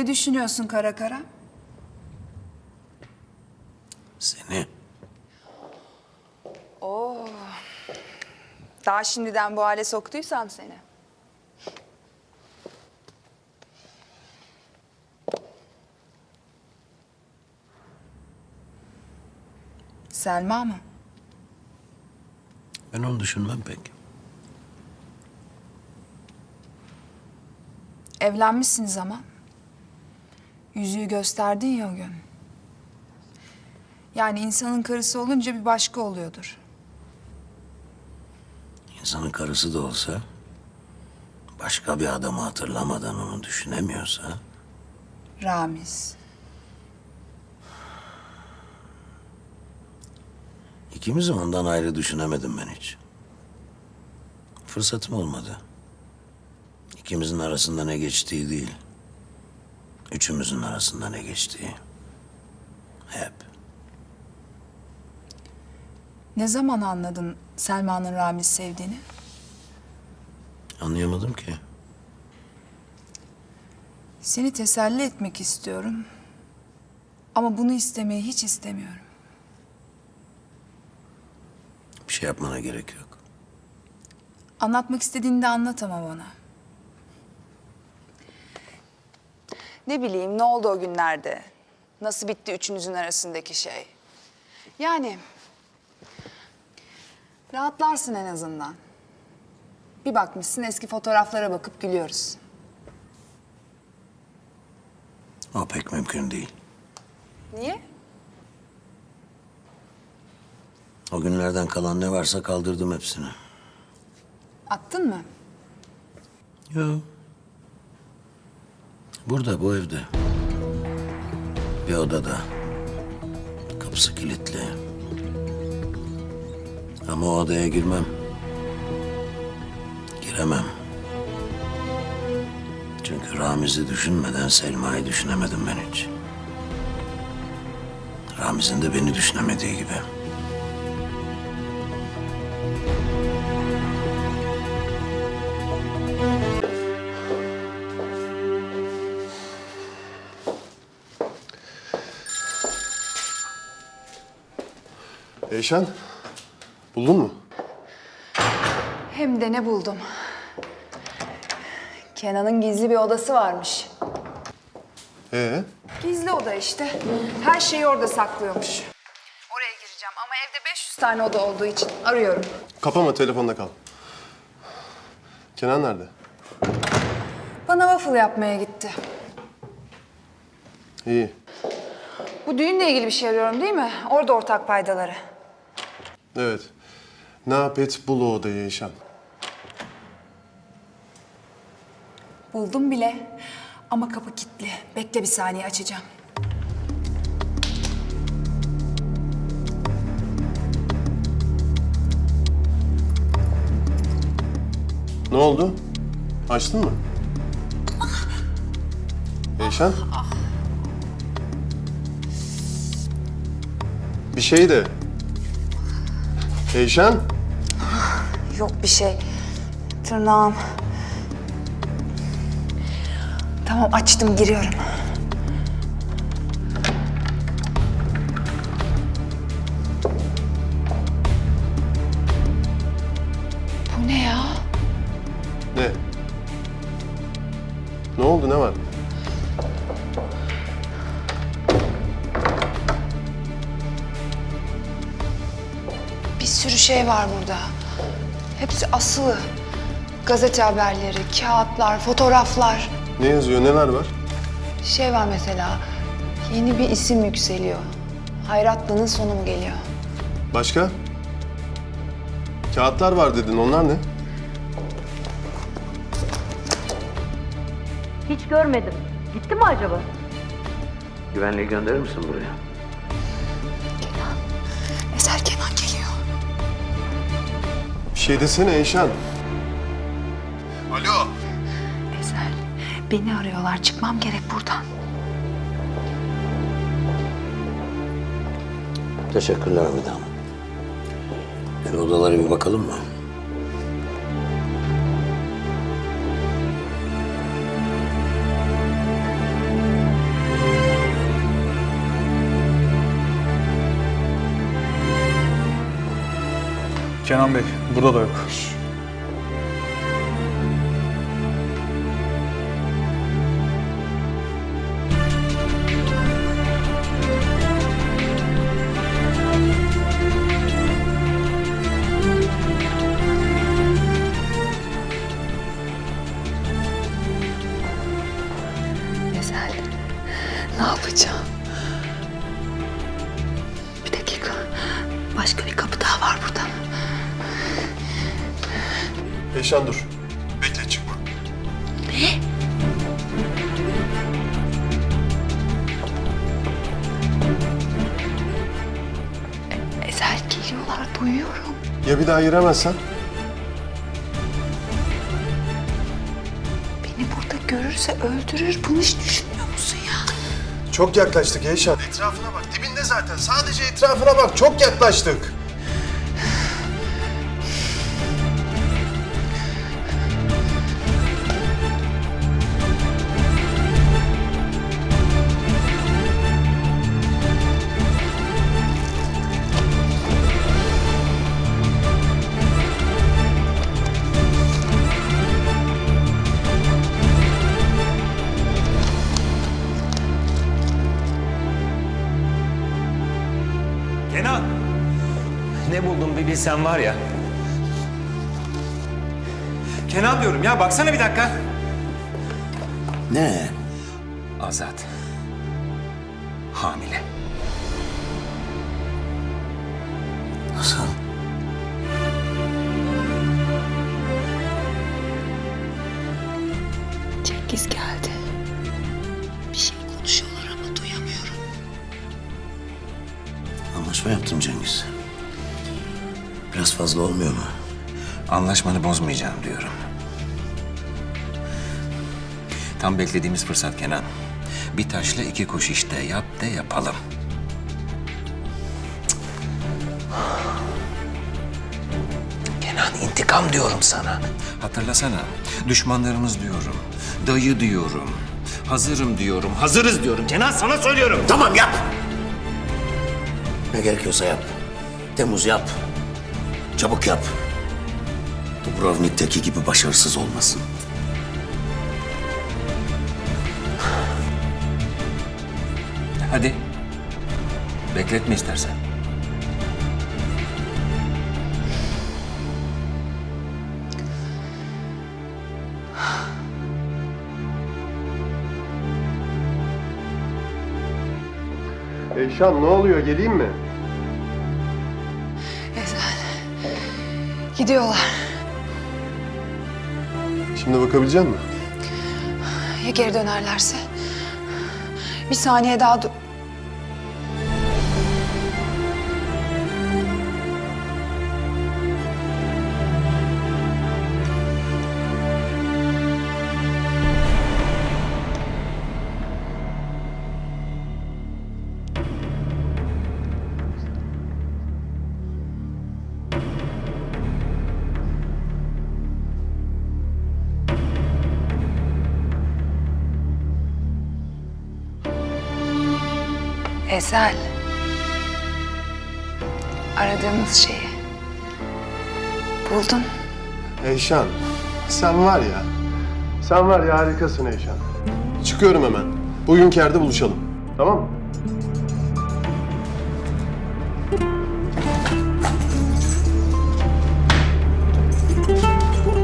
Ne düşünüyorsun kara kara? Seni. Daha şimdiden bu hale soktuysam seni. Selma mı? Ben onu düşünmem pek. Evlenmişsiniz ama. Yüzüğü gösterdin ya o gün. Yani insanın karısı olunca bir başka oluyordur. İnsanın karısı da olsa... ...başka bir adamı hatırlamadan onu düşünemiyorsa... Ramiz. ...ikimizi ondan ayrı düşünemedim ben hiç. Fırsatım olmadı. İkimizin arasında ne geçtiği değil... ...üçümüzün arasında ne geçtiği... ...hep. Ne zaman anladın Selma'nın Ramiz sevdiğini? Anlayamadım ki. Seni teselli etmek istiyorum. Ama bunu istemeyi hiç istemiyorum. Bir şey yapmana gerek yok. Anlatmak istediğini de anlat ama bana. Ne bileyim ne oldu o günlerde? Nasıl bitti üçünüzün arasındaki şey? Yani rahatlarsın en azından. Bir bakmışsın eski fotoğraflara bakıp gülüyoruz. O pek mümkün değil. Niye? O günlerden kalan ne varsa kaldırdım hepsini. Attın mı? Yok. Burada, bu evde. Bir odada. Kapısı kilitli. Ama o odaya girmem. Giremem. Çünkü Ramiz'i düşünmeden Selma'yı düşünemedim ben hiç. Ramiz'in de beni düşünemediği gibi. Eyşan, buldun mu? Hem de ne buldum. Kenan'ın gizli bir odası varmış. Ee, Gizli oda işte. Her şeyi orada saklıyormuş. Oraya gireceğim ama evde 500 tane oda olduğu için arıyorum. kapama telefonda kal. Kenan nerede? Bana waffle yapmaya gitti. İyi. Bu düğünle ilgili bir şey arıyorum değil mi? Orada ortak paydaları. Evet. Ne yap et bul o odayı Eyşan. Buldum bile. Ama kapı kilitli. Bekle bir saniye açacağım. Ne oldu? Açtın mı? Eyşan? Bir şey de. Eyşan? Yok bir şey. Tırnağım. Tamam açtım giriyorum. Bu ne ya? Ne? Ne oldu ne var? Şey var burada. Hepsi asılı. Gazete haberleri, kağıtlar, fotoğraflar. Ne yazıyor neler var? Şey var mesela, yeni bir isim yükseliyor. Hayratlı'nın sonu mu geliyor? Başka? Kağıtlar var dedin onlar ne? Hiç görmedim. Gitti mi acaba? Güvenliği gönderir misin buraya? Şey desene Eyşan. Alo. Eser, beni arıyorlar. Çıkmam gerek buradan. Teşekkürler Hamide Hanım. Şu odalara bir bakalım mı? Kenan Bey burada da yok. Eyşan dur. Bekle çıkma. Ezel geliyorlar, duyuyorum. Ya bir daha giremezsen? Beni burada görürse öldürür. Bunu hiç düşünmüyor musun ya? Çok yaklaştık Eyşan. Etrafına bak. Dibinde zaten. Sadece etrafına bak. Çok yaklaştık. Kenan! Ne buldum bir bilsen var ya. Kenan diyorum ya baksana bir dakika. Ne? Azat. Hamile. Biraz fazla olmuyor mu? Anlaşmanı bozmayacağım diyorum. Tam beklediğimiz fırsat Kenan. Bir taşla iki kuş işte. Yap de yapalım. Kenan intikam diyorum sana. Hatırlasana. Düşmanlarımız diyorum. Dayı diyorum. Hazırım diyorum. Hazırız diyorum. Kenan sana söylüyorum. Tamam yap. Ne gerekiyorsa yap. Temmuz yap. Çabuk yap. Dubrovnik'teki gibi başarısız olmasın. Hadi. Bekletme istersen. Eyşan ne oluyor? Geleyim mi? Gidiyorlar. Şimdi bakabilecek misin? Ya geri dönerlerse? Bir saniye daha dur. Ezel. Aradığımız şeyi. Buldun. Eyşan, sen var ya, sen var ya harikasın Eyşan. Çıkıyorum hemen. Bugünkü yerde buluşalım. Tamam mı?